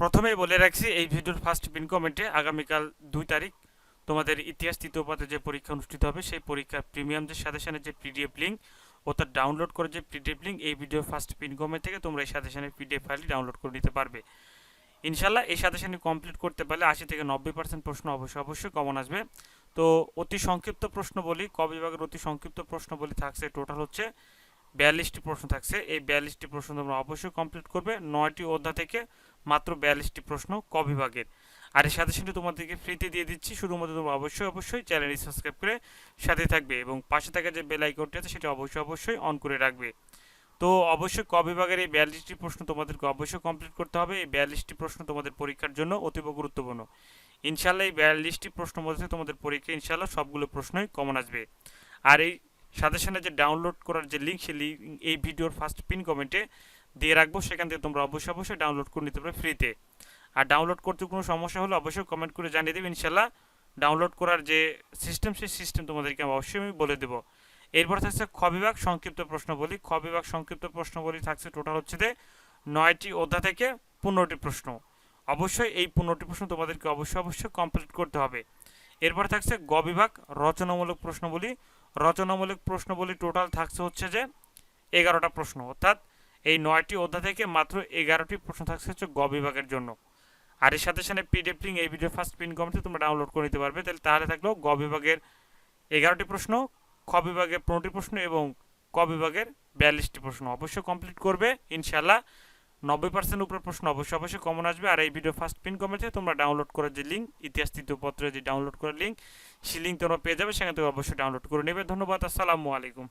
প্রথমেই বলে রাখছি, এই ভিডিওর ফার্স্ট পিন কমেন্টে আগামীকাল দুই তারিখ তোমাদের ইতিহাস তৃতীয় পথে যে পরীক্ষা অনুষ্ঠিত হবে, সেই পরীক্ষার প্রিমিয়াম যে সাজেশনের যে পিডিএফ লিঙ্ক ও তার ডাউনলোড করে যে পিডিএফ লিঙ্ক এই ভিডিও ফার্স্ট পিন কমেন্ট থেকে তোমরা এই সাজেশনের পিডিএফ ফাইলটি ডাউনলোড করে নিতে পারবে। ইনশাল্লাহ এই সাজেশনটি কমপ্লিট করতে পারলে আশি থেকে নব্বই পার্সেন্ট প্রশ্ন অবশ্যই অবশ্যই কমন আসবে। তো অতি সংক্ষিপ্ত প্রশ্ন বলি ক বিভাগের অতি সংক্ষিপ্ত প্রশ্ন বলি থাকছে টোটাল হচ্ছে বিয়াল্লিশটি প্রশ্ন থাকছে। এই বিয়াল্লিশটি প্রশ্ন তোমরা অবশ্যই কমপ্লিট করবে। নয়টি অধ্যায় থেকে মাত্র বিয়াল্লিশটি প্রশ্ন ক বিভাগের। আর এই সাথে তোমাদেরকে ফ্রিতে দিয়ে দিচ্ছি, শুধুমাত্র তোমরা অবশ্যই অবশ্যই চ্যানেলটি সাবস্ক্রাইব করে সাথে থাকবে এবং পাশে থাকা যে বেল আইকনটি আছে সেটা অবশ্যই অবশ্যই অন করে রাখবে। তো অবশ্যই ক বিভাগের এই বিয়াল্লিশটি প্রশ্ন তোমাদেরকে অবশ্যই কমপ্লিট করতে হবে। এই বিয়াল্লিশটি প্রশ্ন তোমাদের পরীক্ষার জন্য অতীব গুরুত্বপূর্ণ। ইনশাল্লাহ এই বিয়াল্লিশটি প্রশ্ন মধ্যে তোমাদের পরীক্ষা ইনশাল্লাহ সবগুলো প্রশ্নই কমন আসবে। আর এই সাজেশনে যে ডাউনলোড করার যে লিঙ্ক সেই লিঙ্ক এই ভিডিওর ফার্স্ট পিন কমেন্টে দিয়ে রাখব, সেখান থেকে তোমরা অবশ্যই অবশ্যই ডাউনলোড করে নিতে পারবে ফ্রিতে আর ডাউনলোড করতে কোনো সমস্যা হলে অবশ্যই কমেন্ট করে জানিয়ে দেবে ইনশাল্লাহ ডাউনলোড করার যে সিস্টেম সেই সিস্টেম তোমাদেরকে আমি অবশ্যই আমি বলে দেবো। এরপর থাকছে খ বিভাগ, সংক্ষিপ্ত প্রশ্ন বলি খ বিভাগ, সংক্ষিপ্ত প্রশ্ন বলি থাকছে টোটাল হচ্ছে যে নয়টি অধ্যায় থেকে পনেরোটি প্রশ্ন। অবশ্যই এই পনেরোটি প্রশ্ন তোমাদেরকে অবশ্যই অবশ্যই কমপ্লিট করতে হবে। এরপর থাকছে গ বিভাগ, রচনামূলক প্রশ্ন বলি রচনামূলক প্রশ্ন বলি টোটাল থাকছে হচ্ছে যে এগারোটা প্রশ্ন, অর্থাৎ এই নয়টি অধ্যায় থেকে মাত্র এগারোটি প্রশ্ন থাকছে হচ্ছে গ বিভাগের জন্য। আর এর সাথে সাথে পিডিএফ লিঙ্ক এই ভিডিও ফার্স্ট পিন কমেন্টে তোমরা ডাউনলোড করে নিতে পারবে। তাহলে তাহলে থাকল গ বিভাগের এগারোটি প্রশ্ন, খ বিভাগের পনেরোটি প্রশ্ন এবং ক বিভাগের বিয়াল্লিশটি প্রশ্ন। অবশ্যই কমপ্লিট করবে ইনশাল্লাহ নব্বই পার্সেন্ট উপরে প্রশ্ন অবশ্যই অবশ্যই কমন আসবে। আর এই ভিডিও ফার্স্ট পিন কমেন্টে তোমরা ডাউনলোড করার যে লিঙ্ক ইতিহাস তৃতীয় পত্রের যে ডাউনলোড করার লিঙ্ক সেই লিঙ্ক তোমরা পেয়ে যাবে। সেখান থেকে অবশ্যই ডাউনলোড করে নেবে। ধন্যবাদ, আসসালামু আলাইকুম।